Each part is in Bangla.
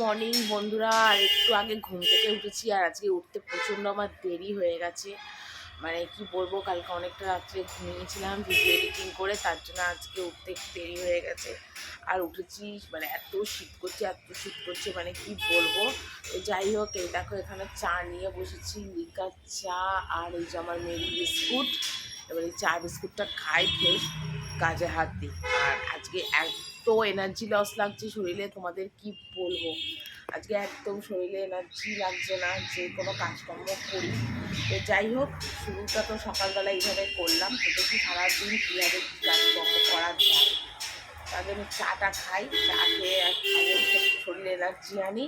মর্নিং বন্ধুরা। আর একটু আগে ঘুম থেকে উঠেছি, আর আজকে উঠতে প্রচণ্ড আমার দেরি হয়ে গেছে। মানে কি বলব, কালকে অনেকটা রাত্রে ঘুমিয়েছিলাম ভিডিও এডিটিং করে, তার জন্য আজকে উঠতে একটু দেরি হয়ে গেছে। আর উঠেছি মানে এত শীত করছে, এত শীত করছে মানে কি বলব। তো যাই হোক, এই দেখো, এখানে চা নিয়ে বসেছি, লিকার চা আর এই যে আমার মেরি বিস্কুট। এবার এই চা বিস্কুটটা খাই, খেয়ে কাজে হাত দিই। আর আজকে এত এনার্জি লস লাগছে শরীরে, তোমাদের কি বলব? আজকে একদম শরীরে এনার্জি লাগছে না, যে কোনো কাজকর্ম করি। তো যাই হোক, শুরুটা তো সকালবেলা এইভাবে করলাম। তো দেখি সারাদিন কীভাবে কী কাজকর্ম করা যায়। তার জন্য চাটা খাই, চা খেয়ে শরীরে এনার্জি আনি।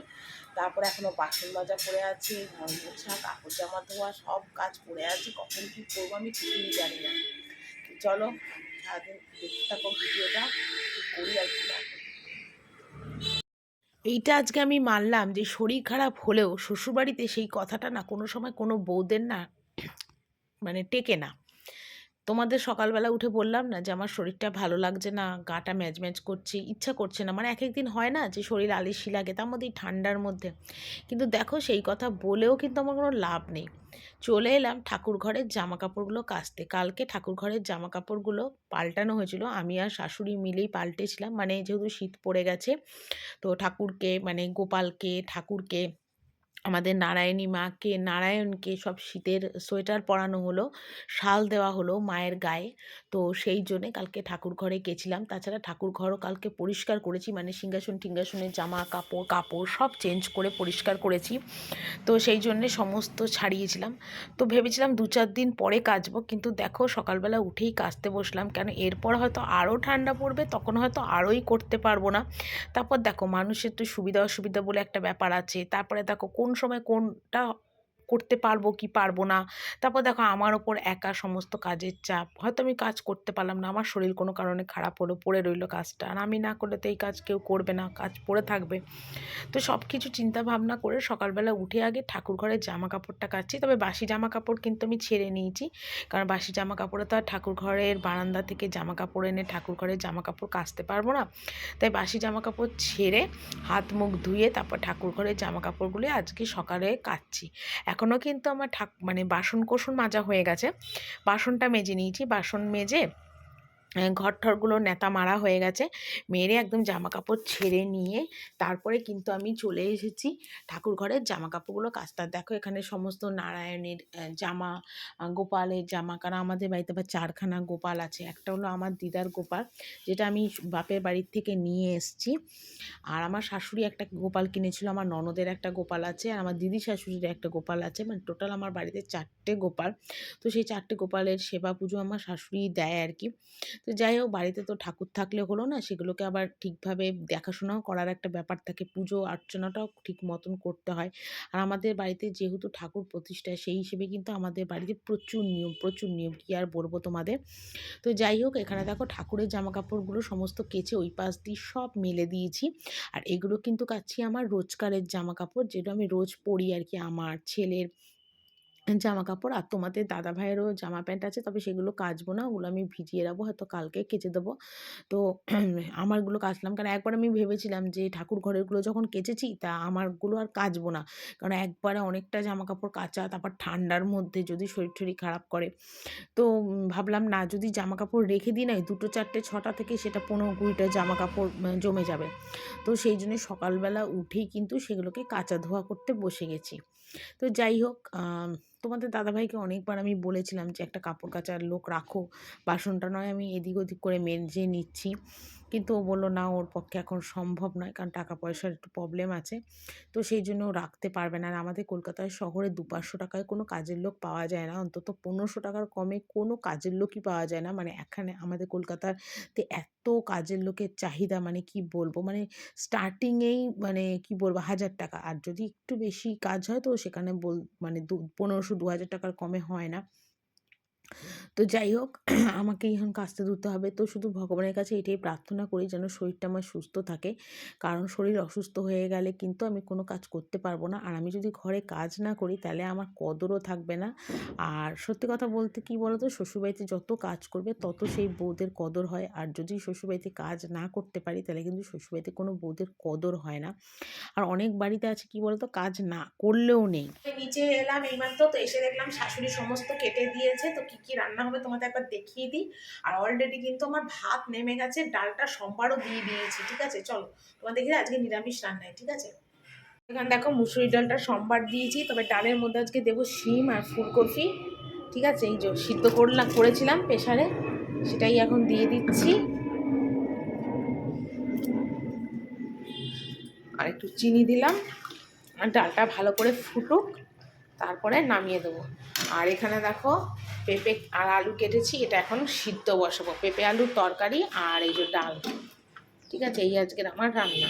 তারপরে এখনও বাসন মাজা পড়ে আছে, ঘর মোছা, কাপড় জামা ধোয়া, সব কাজ পড়ে আছে। কখন কী করব আমি কিছুই জানি না। চলো এইটা আজকে আমি মানলাম যে শরীর খারাপ হলেও শ্বশুরবাড়িতে সেই কথাটা না কোনো সময় কোনো বৌদের না মানে টেকে না। তোমাদের সকালবেলা উঠে বললাম না যে, আমার শরীরটা ভালো লাগছে না, গাটা ম্যাজ ম্যাজ করছে, ইচ্ছা করছে না। মানে এক একদিন হয় না যে, শরীর আলিশি লাগে, তার মধ্যে ঠান্ডার মধ্যে। কিন্তু দেখো, সেই কথা বলেও কিন্তু আমার কোনো লাভ নেই। চলে এলাম ঠাকুর ঘরের জামা কাপড়গুলো কাচতে। কালকে ঠাকুর ঘরের জামা কাপড়গুলো পাল্টানো হয়েছিল। আমি আর শাশুড়ি মিলেই পাল্টেছিলাম। মানে যেহেতু শীত পড়ে গেছে, তো ঠাকুরকে মানে গোপালকে, ঠাকুরকে আমাদের নারায়ণী মাকে, নারায়ণকে সব শীতের সোয়েটার পরানো হলো, শাল দেওয়া হলো মায়ের গায়ে। তো সেই জন্যে কালকে ঠাকুর ঘরে গেছিলাম। তাছাড়া ঠাকুর ঘরও কালকে পরিষ্কার করেছি মানে সিংহাসন টিঙ্গাসনের জামা, কাপড় কাপড় সব চেঞ্জ করে পরিষ্কার করেছি। তো সেই জন্যে সমস্ত ছাড়িয়েছিলাম। তো ভেবেছিলাম দু চার দিন পরে কাচবো, কিন্তু দেখো সকালবেলা উঠেই কাচতে বসলাম। কেন এরপর হয়তো আরও ঠান্ডা পড়বে, তখন হয়তো আরোই করতে পারব না। তারপর দেখো মানুষের তো সুবিধা অসুবিধা বলে একটা ব্যাপার আছে। তারপরে দেখো কোন সময় কোনটা করতে পারব কি পারব না। তারপর দেখো আমার ওপর একা সমস্ত কাজের চাপ। হয়তো আমি কাজ করতে পারলাম না, আমার শরীর কোনো কারণে খারাপ হলো, পড়ে রইল কাজটা। আর আমি না করলে তো এই কাজ কেউ করবে না, কাজ পড়ে থাকবে। তো সব কিছু চিন্তা ভাবনা করে সকালবেলা উঠে আগে ঠাকুর ঘরের জামা কাপড়টা কাচ্ছি তবে বাসি জামা কাপড় কিন্তু আমি ছেড়ে নিয়েছি। কারণ বাসি জামা কাপড়ে তো আর ঠাকুর ঘরের বারান্দা থেকে জামা কাপড় এনে ঠাকুর ঘরের জামা কাপড় কাচতে পারব না। তাই বাসি জামা কাপড় ছেড়ে হাত মুখ ধুয়ে তারপর ঠাকুর ঘরের জামা কাপড়গুলি আজকে সকালে কাচ্ছি। এখনও কিন্তু আমার ঠাক মানে বাসন কোসন মাজা হয়ে গেছে। বাসনটা মেজে নিয়েছি। বাসন মেজে ঘর ঠরগুলো নেতা মারা হয়ে গেছে। মেরে একদম জামা কাপড় ছেড়ে নিয়ে তারপরে কিন্তু আমি চলে এসেছি ঠাকুর ঘরের জামা কাপড়গুলো কাচতে দেখো এখানে সমস্ত নারায়ণের জামা গোপালের জামা, কারণ আমাদের বাড়িতে আবার চারখানা গোপাল আছে। একটা হলো আমার দিদার গোপাল, যেটা আমি বাপের বাড়ির থেকে নিয়ে এসেছি। আর আমার শাশুড়ি একটা গোপাল কিনেছিল, আমার ননদের একটা গোপাল আছে, আর আমার দিদি শাশুড়ির একটা গোপাল আছে। মানে টোটাল আমার বাড়িতে চারটে গোপাল। তো সেই চারটে গোপালের সেবা পুজো আমার শাশুড়ি দেয় আর কি। তো যাই হোক, বাড়িতে তো ঠাকুর থাকলে হলো না, সেগুলোকে আবার ঠিকভাবে দেখাশোনাও করার একটা ব্যাপার থাকে, পুজো অর্চনাটাও ঠিক মতন করতে হয়। আর আমাদের বাড়িতে যেহেতু ঠাকুর প্রতিষ্ঠা, সেই হিসেবে কিন্তু আমাদের বাড়িতে প্রচুর নিয়ম প্রচুর নিয়ম, কী আর বলব তোমাদের? তো যাই হোক, এখানে দেখো ঠাকুরের জামা কাপড়গুলো সমস্ত কেচে ওই পাশ দিয়ে সব মেলে দিয়েছি। আর এগুলো কিন্তু কাচ্ছি আমার রোজকারের জামা কাপড় যেটা আমি রোজ পরি আর কি, আমার ছেলের জামা কাপড় আর তোমাদের দাদা ভাইয়েরও জামা প্যান্ট আছে, তবে সেগুলো কাচবো না, ওগুলো আমি ভিজিয়ে রাখব হয়তো কালকে কেচে দেবো। তো আমারগুলো কাচলাম, কারণ একবার আমি ভেবেছিলাম যে ঠাকুর ঘরেরগুলো যখন কেচেছি, তা আমারগুলো আর কাচবো না। কারণ একবারে অনেকটা জামা কাপড় কাচা, তারপর ঠান্ডার মধ্যে যদি শরীর টরীর খারাপ করে, তো ভাবলাম না, যদি জামা কাপড় রেখে দিই না দুটো চারটে ছটা থেকে সেটা পনেরো কুড়িটা জামা কাপড় জমে যাবে। তো সেই জন্য সকালবেলা উঠেই কিন্তু সেগুলোকে কাচা ধোয়া করতে বসে গেছি। তো যাই হোক তোমাদের দাদাভাইকে অনেকবার আমি বলেছিলাম যে, একটা কাপড় কাচার লোক রাখো। বাসনটা নয়, আমি এদিক ওদিক করে মেজে নিচ্ছি। কিন্তু ও বলল, না, ওর পক্ষে এখন সম্ভব নয়, কারণ টাকা পয়সার একটু প্রবলেম আছে। তো সেই জন্য ও রাখতে পারবে না। আর আমাদের কলকাতায় শহরে দু পাঁচশো টাকায় কোনো কাজের লোক পাওয়া যায় না। অন্তত পনেরোশো টাকার কমে কোনো কাজের লোকই পাওয়া যায় না। মানে এখানে আমাদের কলকাতাতে এত কাজের লোকের চাহিদা মানে কি বলব? মানে স্টার্টিংয়েই মানে কি বলব? হাজার টাকা। আর যদি একটু বেশি কাজ হয় তো সেখানে বল মানে দু, পনেরোশো দু হাজার টাকার কমে হয় না। তো যাই হোক, আমাকে এখন কাজটা ধরতে হবে। তো শুধু ভগবানের কাছে এটাই প্রার্থনা করি যেন শরীরটা আমার সুস্থ থাকে। কারণ শরীর অসুস্থ হয়ে গেলে কিন্তু আমি কোনো কাজ করতে পারব না। আর আমি যদি ঘরে কাজ না করি তাহলে আমার কদরও থাকবে না। আর সত্যি কথা বলতে কি বলো তো শ্বশুরবাড়িতে যত কাজ করবে তত সেই বউদের কদর হয়। আর যদি শ্বশুরবাড়িতে কাজ না করতে পারি তাহলে কিন্তু শ্বশুরবাড়িতে কোনো বউদের কদর হয় না। আর অনেক বাড়িতে আছে কি বলতো? কাজ না করলেও নেই। নিচে এলাম এইমাত্র, তো এসে দেখলাম শাশুড়ি সমস্ত কেটে দিয়েছে। তো কি কি রান্না হবে তোমাদের একবার দেখিয়ে দিই। আর অলরেডি কিন্তু আমার ভাত নেমে গেছে, ডালটা সোমবারও দিয়ে দিয়েছি, ঠিক আছে? চলো, তোমাদের দেখি আজকে নিরামিষ রান্নায়, ঠিক আছে? এখানে দেখো মুসুরি ডালটা সোমবার দিয়েছি, তবে ডালের মধ্যে আজকে দেবো শিম আর ফুলকপি, ঠিক আছে? এই যে সিদ্ধ করলাম করেছিলাম প্রেশারে সেটাই এখন দিয়ে দিচ্ছি। আর একটু চিনি দিলাম, আর ডালটা ভালো করে ফুটুক, তারপরে নামিয়ে দেবো। আর এখানে দেখো পেঁপে আর আলু কেটেছি, এটা এখন সিদ্ধ বসাবো। পেঁপে আলুর তরকারি আর এই যে ডাল। ঠিক আছে, এই আজকের আমার রান্না।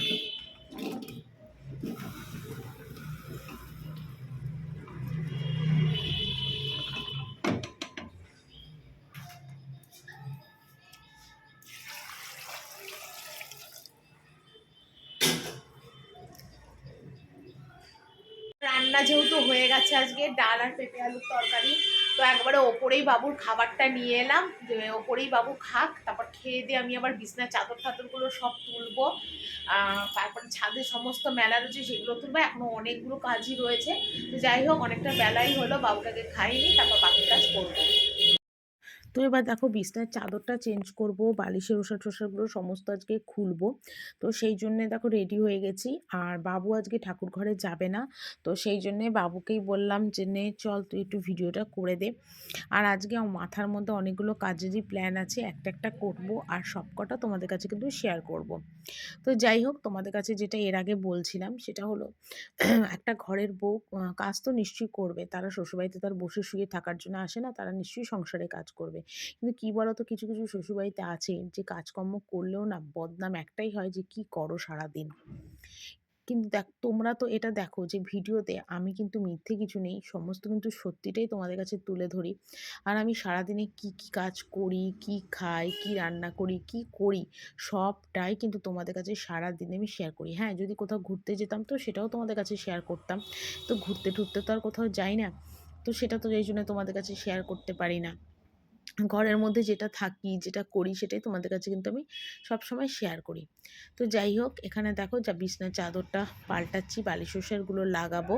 রান্না যেহেতু হয়ে গেছে আজকে, ডাল আর পেঁপে, আলুর তরকারি। তো একবারে ওপরেই বাবুর খাবারটা নিয়ে এলাম, যে ওপরেই বাবু খাক, তারপর খেয়ে দিয়ে আমি আবার বিছনার চাদর টাদরগুলো সব তুলবো। তারপরে ছাদে সমস্ত মেলা রয়েছে, সেগুলো তুলবো। এখনও অনেকগুলো কাজই রয়েছে। তো যাই হোক, অনেকটা বেলাই হলো, বাবুটাকে খাইনি, তারপর বাকি কাজ করব। তো এবার দেখো বিছনার চাদরটা চেঞ্জ করব, বালিশের ওষা টোষাগুলো সমস্ত আজকে খুলবো। তো সেই জন্যে দেখো রেডি হয়ে গেছি। আর বাবু আজকে ঠাকুর ঘরে যাবে না। তো সেই জন্যে বাবুকেই বললাম যে, নে, চল তুই একটু ভিডিওটা করে দে। আর আজকে আমার মাথার মধ্যে অনেকগুলো কাজেরই প্ল্যান আছে। একটা একটা করব আর সবকটা তোমাদের কাছে কিন্তু শেয়ার করব। তো যাই হোক, তোমাদের কাছে যেটা এর আগে বলছিলাম সেটা হলো, একটা ঘরের বউ কাজ তো নিশ্চয়ই করবে। তারা শ্বশুরবাড়িতে তার বসে শুয়ে থাকার জন্য আসে না, তারা নিশ্চয়ই সংসারে কাজ করবে। কিন্তু কী বলো তো কিছু কিছু শ্বশুরবাড়িতে আছে যে কাজকর্ম করলেও না বদনাম একটাই হয় যে কি করো সারাদিন। কিন্তু দেখ, তোমরা তো এটা দেখো যে ভিডিওতে আমি কিন্তু মিথ্যে কিছু নেই, সমস্ত কিন্তু সত্যিটাই তোমাদের কাছে তুলে ধরি। আর আমি সারাদিনে কি কি কাজ করি, কি খাই, কি রান্না করি, কি করি, সবটাই কিন্তু তোমাদের কাছে সারাদিনে আমি শেয়ার করি। হ্যাঁ যদি কোথাও ঘুরতে যেতাম তো সেটাও তোমাদের কাছে শেয়ার করতাম। তো ঘুরতে টুরতে তো আর কোথাও যাই না, তো সেটা তো এই জন্য তোমাদের কাছে শেয়ার করতে পারি না। ঘরের মধ্যে যেটা থাকি, যেটা করি সেটাই তোমাদের কাছে কিন্তু আমি সবসময় শেয়ার করি। তো যাই হোক, এখানে দেখো যা বিছনার চাদরটা পাল্টাচ্ছি বালিশোষারগুলো লাগাবো,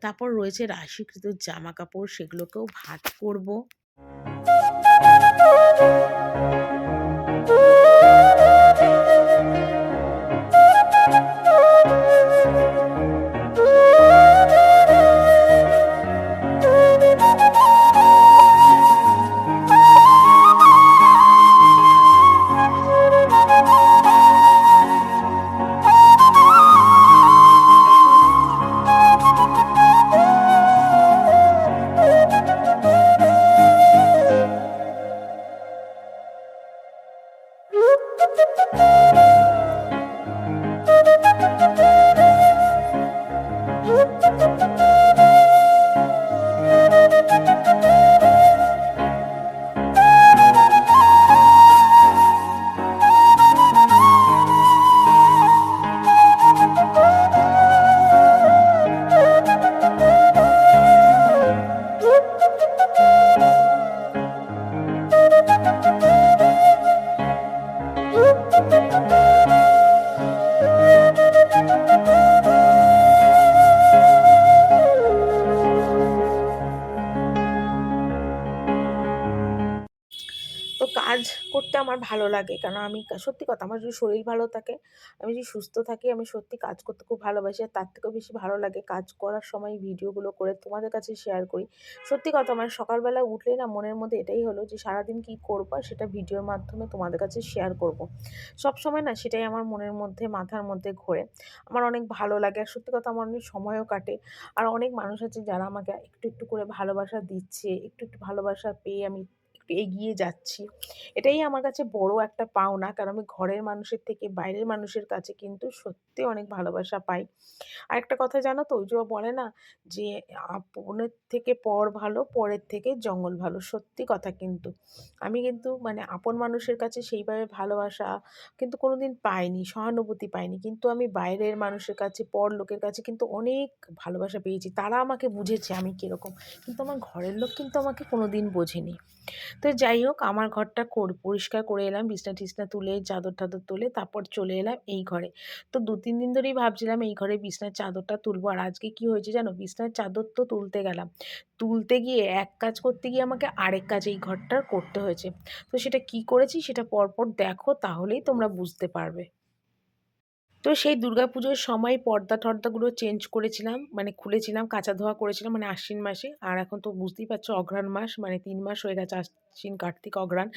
তারপর রয়েছে রাশিকৃত জামা কাপড় সেগুলোকেও ভাত করব। ভালো লাগে। কেন আমি সত্যি কথা, আমার যদি শরীর ভালো থাকে, আমি যদি সুস্থ থাকি, আমি সত্যি কাজ করতে খুব ভালোবাসি আর তার থেকেও বেশি ভালো লাগে কাজ করার সময় ভিডিওগুলো করে তোমাদের কাছে শেয়ার করি। সত্যি কথা, আমার সকালবেলা উঠলেই না মনের মধ্যে এটাই হলো যে, সারাদিন কী করব সেটা ভিডিওর মাধ্যমে তোমাদের কাছে শেয়ার করব। সব সময় না সেটাই আমার মনের মধ্যে, মাথার মধ্যে ঘোরে। আমার অনেক ভালো লাগে আর সত্যি কথা, আমার অনেক সময়ও কাটে। আর অনেক মানুষ আছে যারা আমাকে একটু একটু করে ভালোবাসা দিচ্ছে, একটু একটু ভালোবাসা পেয়ে আমি এগিয়ে যাচ্ছি। এটাই আমার কাছে বড় একটা পাওনা। কারণ আমি ঘরের মানুষের থেকে বাইরের মানুষের কাছে কিন্তু সত্যি অনেক ভালোবাসা পাই। আর একটা কথা জানো তো? ওই যে বলে না যে, আপনের থেকে পর ভালো, পরের থেকে জঙ্গল ভালো। সত্যি কথা কিন্তু। আমি কিন্তু মানে আপন মানুষের কাছে সেইভাবে ভালোবাসা কিন্তু কোনো দিন পাইনি, সহানুভূতি পাইনি। কিন্তু আমি বাইরের মানুষের কাছে, পর লোকের কাছে কিন্তু অনেক ভালোবাসা পেয়েছি। তারা আমাকে বুঝেছে আমি কীরকম। কিন্তু আমার ঘরের লোক কিন্তু আমাকে কোনো দিন বোঝেনি। তো যাই হোক, আমার ঘরটা পরিষ্কার করে এলাম, বিছনা টিছনা তুলে, চাদর টাদর তুলে, তারপর চলে এলাম এই ঘরে। তো দু, তিন দিন ধরেই ভাবছিলাম এই ঘরে বিছনার চাদরটা তুলবো। আর আজকে কি হয়েছে জানো? বিছনার চাদর তো তুলতে গেলাম। তুলতে গিয়ে এক কাজ করতে গিয়ে আমাকে আরেক কাজ এই ঘরটার করতে হয়েছে। তো সেটা কি করেছি সেটা পরপর দেখো, তাহলেই তোমরা বুঝতে পারবে। তো সেই পুজোর সময় পর্দা টর্দাগুলো চেঞ্জ করেছিলাম মানে খুলেছিলাম, কাঁচা ধোয়া করেছিলাম মানে আশ্বিন মাসে। আর এখন তো বুঝতেই পারছ অঘ্রাণ মাস মানে তিন মাস হয়ে গেছে আশ্বিন, কার্তিক, অঘ্রাণ।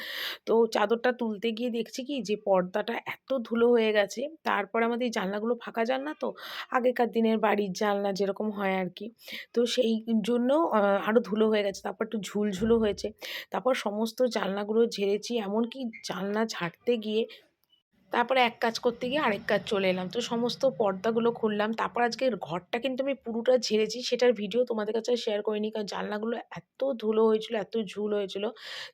তো চাদরটা তুলতে গিয়ে দেখছি কি যে পর্দাটা এত ধুলো হয়ে গেছে, তারপর আমাদের জানলাগুলো ফাঁকা জানলা তো, আগেকার দিনের বাড়ির জানলা যেরকম হয় আর কি। তো সেই জন্য আরও ধুলো হয়ে গেছে, তারপর একটু ঝুলঝুলো হয়েছে। তারপর সমস্ত জানলাগুলো ঝেড়েছি, এমনকি জানলা ঝাড়তে গিয়ে তারপরে এক কাজ করতে গিয়ে আরেক কাজ চলে এলাম। তো সমস্ত পর্দাগুলো খুললাম। তারপর আজকে ঘরটা কিন্তু আমি পুরোটা ঝেড়েছি। সেটার ভিডিও তোমাদের কাছে শেয়ার করিনি কারণ জানলাগুলো এত ধুলো হয়েছিল, এত ঝুল হয়েছিল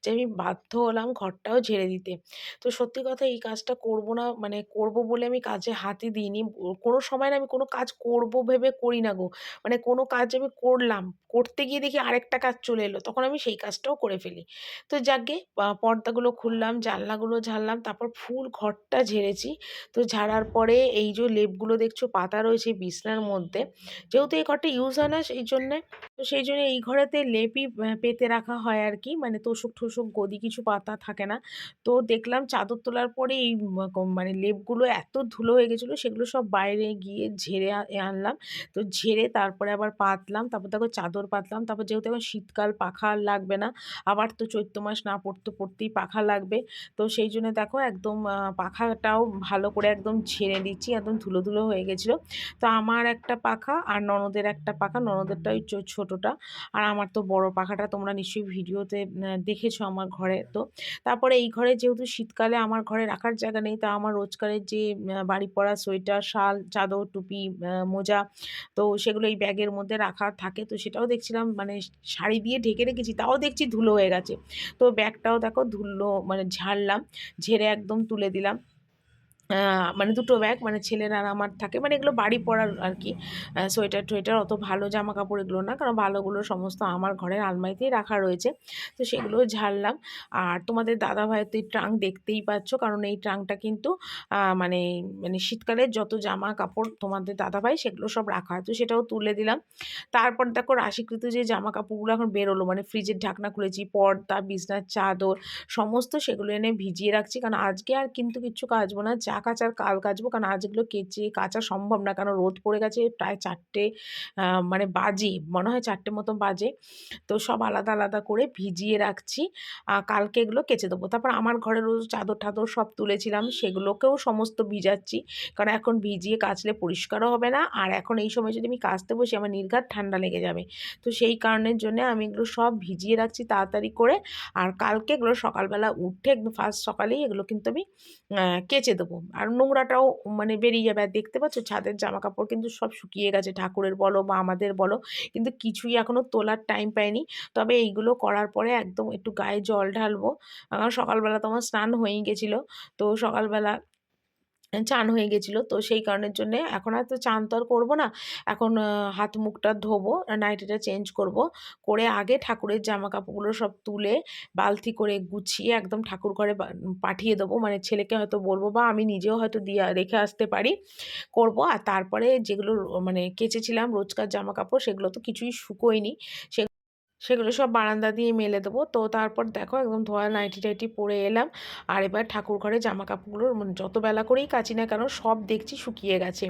যে আমি বাধ্য হলাম ঘরটাও ঝেড়ে দিতে। তো সত্যি কথা এই কাজটা করব না মানে করব বলে আমি কাজে হাতে দিইনি। কোনো সময় না আমি কোনো কাজ করব ভেবে করি না গো। মানে কোনো কাজ আমি করলাম, করতে গিয়ে দেখি আরেকটা কাজ চলে এলো, তখন আমি সেই কাজটাও করে ফেলি। তো যাকে পর্দাগুলো খুললাম, জানলাগুলো ঝাড়লাম, তারপর ফুল ঘরটা ঝেড়েছি। তো ঝাড়ার পরে এই যে লেপগুলো দেখছ, পাতা রয়েছে বিছনার মধ্যে। যেহেতু এই ঘরটা ইউজ হয় না, সেই জন্যে তো সেই জন্য এই ঘরেতে লেপই পেতে রাখা হয় আর কি। মানে তোষক, ঠোষক, গদি কিছু পাতা থাকে না। তো দেখলাম চাদর তোলার পরে এই মানে লেপগুলো এত ধুলো হয়ে গেছিল, সেগুলো সব বাইরে গিয়ে ঝেড়ে আনলাম। তো ঝেড়ে তারপরে আবার পাতলাম, তারপর দেখো চাদর পাতলাম, তারপর যেহেতু এখন শীতকাল পাখা লাগবে না। আবার তো চৈত্র মাস না পড়তে, পড়তেই পাখা লাগবে। তো সেই জন্য দেখো একদম পাখাটাও ভালো করে একদম ঝেড়ে দিচ্ছি, একদম ধুলো ধুলো হয়ে গেছিল। তো আমার একটা পাখা আর ননদের একটা পাখা ননদেরটা ওই ছোটোটা আর আমার তো বড় পাখাটা তোমরা নিশ্চয়ই ভিডিওতে দেখেছ আমার ঘরে। তো তারপরে এই ঘরে যেহেতু শীতকালে আমার ঘরে রাখার জায়গা নেই, তা আমার রোজকারের যে বাড়ি পরা সোয়েটার, শাল, চাদর, টুপি মোজা, তো সেগুলো এই ব্যাগের মধ্যে রাখা থাকে। তো সেটাও দেখছিলাম মানে শাড়ি দিয়ে ঢেকে রেখেছি, তাও দেখছি ধুলো হয়ে গেছে। তো ব্যাগটাও দেখো ধুলো মানে ঝাড়লাম, ঝেড়ে একদম তুলে দিলাম। মানে দুটো ব্যাগ মানে ছেলের আর আমার থাকে। মানে এগুলো বাড়ি পরার আর কি সোয়েটার টোয়েটার অত ভালো জামা কাপড় এগুলো না, কারণ ভালোগুলো সমস্ত আমার ঘরের আলমারিতেই রাখা রয়েছে। তো সেগুলো ঝাড়লাম। আর তোমাদের দাদা ভাইয়ের তো এই ট্রাঙ্ক দেখতেই পাচ্ছ, কারণ এই ট্রাঙ্কটা কিন্তু মানে মানে শীতকালের যত জামা কাপড় তোমাদের দাদা ভাই সেগুলো সব রাখা হয়। তো সেটাও তুলে দিলাম। তারপর দেখো রাশিকৃত যে জামা কাপড়গুলো এখন বেরোলো মানে ফ্রিজের ঢাকনা খুলেছি, পর্দা, বিছনার চাদর, সমস্ত সেগুলো এনে ভিজিয়ে রাখছি। কারণ আজকে আর কিন্তু কিচ্ছু কাচবো না, চা কাচার কাল কাচবো। কারণ আজগুলো কেচে কাচা সম্ভব না। কারণ রোদ পড়ে গেছে প্রায় চারটে মানে বাজে, মনে হয় চারটে মতো বাজে। তো সব আলাদা আলাদা করে ভিজিয়ে রাখছি। কালকে এগুলো কেচে দেবো। তারপর আমার ঘরের রোজ চাদর টাদর সব তুলেছিলাম। সেগুলোকেও সমস্ত ভিজাচ্ছি। কারণ এখন ভিজিয়ে কাচলে পরিষ্কারও হবে না। আর এখন এই সময় যদি আমি কাচতে বসি, আমার নির্ঘাত ঠান্ডা লেগে যাবে। তো সেই কারণের জন্য আমি এগুলো সব ভিজিয়ে রাখছি তাড়াতাড়ি করে। আর কালকে এগুলো সকালবেলা উঠে একদম ফার্স্ট সকালেই এগুলো কিন্তু আমি কেচে দেবো। আর নোংরাটাও মানে বেরিয়ে যাবে। আর দেখতে পাচ্ছ ছাদের জামা কাপড় কিন্তু সব শুকিয়ে গেছে, ঠাকুরের বলো বা আমাদের বলো। কিন্তু কিছুই এখনও তোলার টাইম পাইনি। তবে এইগুলো করার পরে একদম একটু গায়ে জল ঢালবো। সকালবেলা তো আমার স্নান হয়েই গেছিল। তো সকালবেলা চান হয়ে গেছিল। তো সেই কারণের জন্যে এখন আর তো চান তো আর করব না। এখন হাত মুখটা ধোবো, নাইটিটা চেঞ্জ করব। করে আগে ঠাকুরের জামা কাপড়গুলো সব তুলে, বালতি করে গুছিয়ে একদম ঠাকুর ঘরে পাঠিয়ে দেবো। মানে ছেলেকে হয়তো বলব, বা, আমি নিজেও হয়তো দিয়ে, রেখে আসতে পারি। করব। আর তারপরে যেগুলো মানে কেচেছিলাম রোজকার জামা কাপড় সেগুলো তো কিছুই শুকোয়নি। সে সেগুলো সব বারান্দা দিয়ে মেলে দেবো। তো তারপর দেখো একদম ধোয়া নাইটি টাইটি পরে এলাম। আর এবার ঠাকুর ঘরে জামা কাপড়গুলো মানে যত বেলা করেই কাচি না কেন সব দেখছি শুকিয়ে গেছে।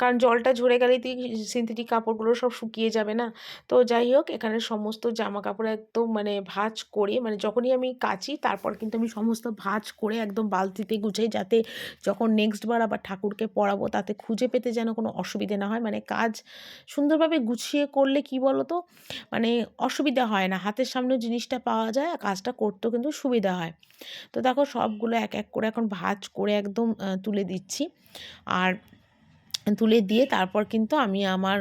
কারণ জলটা ঝরে গেলেই তুই সিনথেটিক কাপড়গুলো সব শুকিয়ে যাবে না। তো যাই হোক, এখানে সমস্ত জামা কাপড় একদম মানে ভাজ করে মানে যখনই আমি কাচি তারপর কিন্তু আমি সমস্ত ভাজ করে একদম বালতিতে গুছাই যাতে যখন নেক্সট বার আবার ঠাকুরকে পরাবো তাতে খুঁজে পেতে যেন কোনো অসুবিধে না হয়। মানে কাজ সুন্দরভাবে গুছিয়ে করলে কি বলো তো মানে অস অসুবিধা হয় না। হাতের সামনে জিনিসটা পাওয়া যায় আর কাজটা করতেও কিন্তু সুবিধা হয়। তো দেখো সবগুলো এক এক করে এখন ভাজ করে একদম তুলে দিচ্ছি। আর তুলে দিয়ে তারপর কিন্তু আমি আমার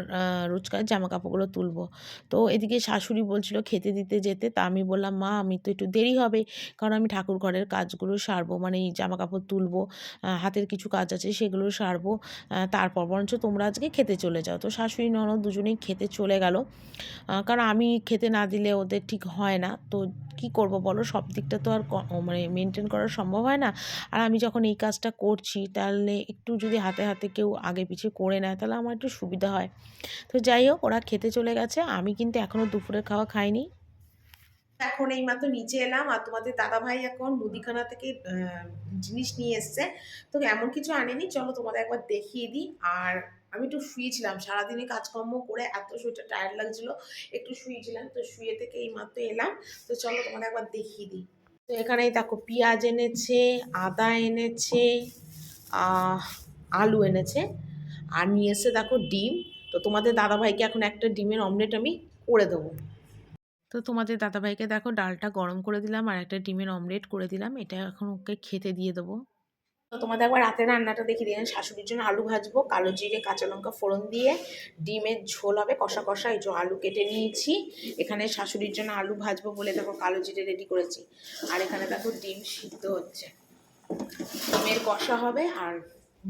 রোজকার জামা কাপড়গুলো তুলবো। তো এদিকে শাশুড়ি বলছিল খেতে দিতে যেতে, তা আমি বললাম, মা, আমি তো একটু দেরি হবে, কারণ আমি ঠাকুর ঘরের কাজগুলো সারবো মানে এই জামা কাপড় তুলবো হাতের কিছু কাজ আছে সেগুলো সারবো তারপর বরঞ্চ তোমরা আজকে খেতে চলে যাও। তো শাশুড়ি, ননদ দুজনেই খেতে চলে গেল। কারণ আমি খেতে না দিলে ওদের ঠিক হয় না। তো কি করব বলো, সব দিকটা তো আর মানে মেনটেন করা সম্ভব হয় না। আর আমি যখন এই কাজটা করছি, তাহলে একটু যদি হাতে হাতে কেউ আগে পিছিয়ে করে নেয়, তাহলে আমার একটু সুবিধা হয়। তো যাই হোক, ওরা খেতে চলে গেছে। আমি কিন্তু এখনও দুপুরের খাওয়া খাইনি। এখন এই মাত্র নিচে এলাম আর তোমাদের দাদা ভাই এখন মুদিখানা থেকে জিনিস নিয়ে এসছে। তো এমন কিছু আনেনি, চলো তোমাদের একবার দেখিয়ে দিই। আর আমি একটু শুয়েছিলাম, সারাদিনে কাজকর্ম করে এত শরীরটা টায়ার্ড লাগছিল, একটু শুয়েছিলাম, তো শুয়ে থেকে এই মাত্র এলাম। তো চলো তোমাদের একবার দেখিয়ে দিই। তো এখানে দেখো, পেঁয়াজ এনেছে, আদা এনেছে আলু এনেছে। আর নিয়ে এসে দেখো ডিম। তো তোমাদের দাদাভাইকে এখন একটা ডিমের অমলেট আমি করে দেবো। তো তোমাদের দাদাভাইকে দেখো ডালটা গরম করে দিলাম আর একটা ডিমের অমলেট করে দিলাম। এটা এখন ওকে খেতে দিয়ে দেবো। তো তোমাদের একবার রাতের রান্নাটা দেখিয়ে দিলেন শাশুড়ির জন্য আলু ভাজবো, কালো জিরে, কাঁচা লঙ্কা ফোড়ন দিয়ে। ডিমের ঝোল হবে কষা কষা, এই যে আলু কেটে নিয়েছি। এখানে শাশুড়ির জন্য আলু ভাজবো বলে দেখো কালো জিরে রেডি করেছি। আর এখানে দেখো ডিম সিদ্ধ হচ্ছে। ডিমের কষা হবে আর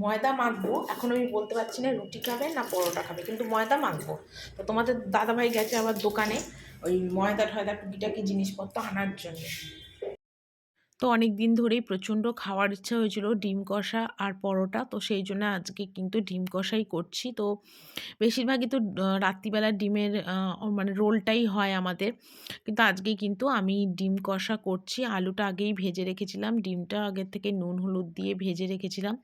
ময়দা মাখবো। এখন আমি বলতে পারছি না রুটি খাবে না পরোটা খাবে, কিন্তু ময়দা মাখবো। তো তোমাদের দাদাভাই গেছে আবার দোকানে, ওই ময়দা টয়দা টুকিটাকি জিনিসপত্র আনার জন্য। তো অনেক দিন ধরেই প্রচণ্ড খাওয়ার ইচ্ছা হয়েছিল ডিম কষা আর পরোটা। তো সেই জন্য আজকে কিন্তু ডিম কষাই করছি। তো বেশিরভাগই তো রাত্রিবেলা ডিমের মানে রোলটাই হয় আমাদের। কিন্তু আজকে কিন্তু আমি ডিম কষা করছি। আলুটা আগেই ভেজে রেখেছিলাম। ডিমটা আগের থেকে নুন, হলুদ দিয়ে ভেজে রেখেছিলাম।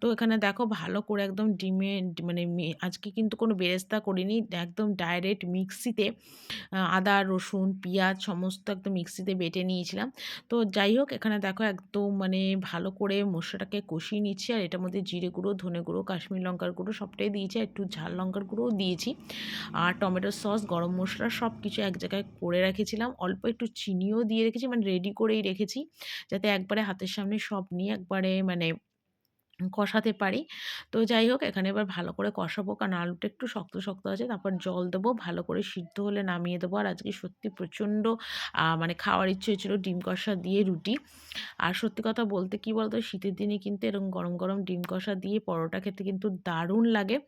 তো এখানে দেখো ভালো করে একদম ডিমে মানে আজকে কিন্তু কোনো বেরেস্তা করিনি। একদম ডাইরেক্ট মিক্সিতে, আদা, রসুন, পেঁয়াজ সমস্ত একদম মিক্সিতে বেটে নিয়েছিলাম। তো যাই হোক এখানে দেখো একদম মানে ভালো করে মশলাটাকে কষিয়ে নিচ্ছি। আর এটার মধ্যে জিরে গুঁড়ো, ধনে গুঁড়ো, কাশ্মীর লঙ্কার গুঁড়ো সবটাই দিয়েছি। একটু ঝাল লঙ্কার গুঁড়োও দিয়েছি। আর টমেটো সস, গরম মশলা সব কিছু এক জায়গায় করে রেখেছিলাম। অল্প একটু চিনিও দিয়ে রেখেছি মানে রেডি করেই রেখেছি। যাতে একবারে হাতের সামনে সব নিয়ে একবারে মানে কষাতে পারি। তো যাই হোক, এখানে এবার ভালো করে কষাবো। কারণ আলুটা একটু শক্ত শক্ত আছে, তারপর জল দেবো, ভালো করে সিদ্ধ হলে নামিয়ে দেবো। আর আজকে সত্যি প্রচণ্ড মানে খাওয়ার ইচ্ছে হয়েছিল ডিম কষা দিয়ে রুটি। আর সত্যি কথা বলতে কি বলতো, শীতের দিনে কিন্তু এরকম গরম গরম ডিম কষা দিয়ে পরোটা খেতে কিন্তু দারুণ লাগে।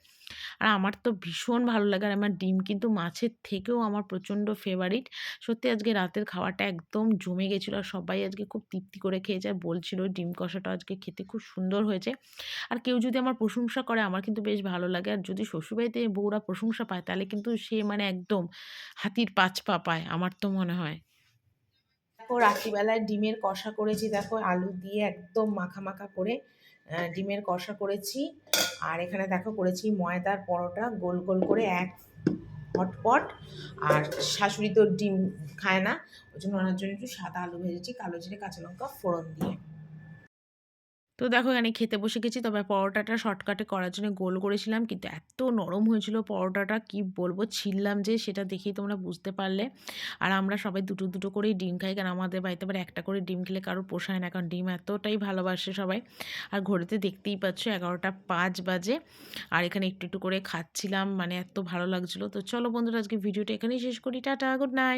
আর আমার তো ভীষণ ভালো লাগে। আর আমার ডিম কিন্তু মাছের থেকেও আমার প্রচণ্ড ফেভারিট সত্যি আজকে রাতের খাওয়াটা একদম জমে গেছিল। আর সবাই আজকে খুব তৃপ্তি করে খেয়েছে। আর বলছিল ডিম কষাটা আজকে খেতে খুব সুন্দর হয়েছে। আর কেউ যদি আমার প্রশংসা করে, আমার কিন্তু বেশ ভালো লাগে। আর যদি শ্বশুরবাড়িতে বউরা প্রশংসা পায়, তাহলে কিন্তু সে মানে একদম হাতির পাঁচ পা পায়, আমার তো মনে হয়। দেখো, রাত্রিবেলায় ডিমের কষা করেছি, দেখো, আলু দিয়ে একদম মাখা মাখা করে ডিমের কষা করেছি। আর এখানে দেখো, করেছি ময়দার পরোটা, গোল গোল করে এক হটপট আর শাশুড়ি তো ডিম খায় না, ওই জন্য ওনার জন্য একটু সাদা আলু ভেজেছি, কালো জিরে, কাঁচা লঙ্কা, ফোড়ন দিয়ে। তো দেখো এখানে খেতে বসে গেছি। তবে পরোটাটা শর্টকাটে করার জন্য গোল করেছিলাম, কিন্তু এত নরম হয়েছিল পরোটাটা, কি বলব? ছিললাম যে সেটা দেখেই তোমরা বুঝতে পারলে। আর আমরা সবাই দুটো দুটো করেই ডিম খাই, কারণ আমাদের বাড়িতে আবার একটা করে ডিম খেলে কারোর পোষায় না, কারণ ডিম এতটাই ভালোবাসে সবাই। আর ঘড়িতে দেখতেই পাচ্ছ এগারোটা পাঁচ বাজে, আর এখানে একটু একটু করে খাচ্ছিলাম মানে এত ভালো লাগছিল। তো চলো বন্ধুরা, আজকে ভিডিওটা এখানেই শেষ করি। Tata good night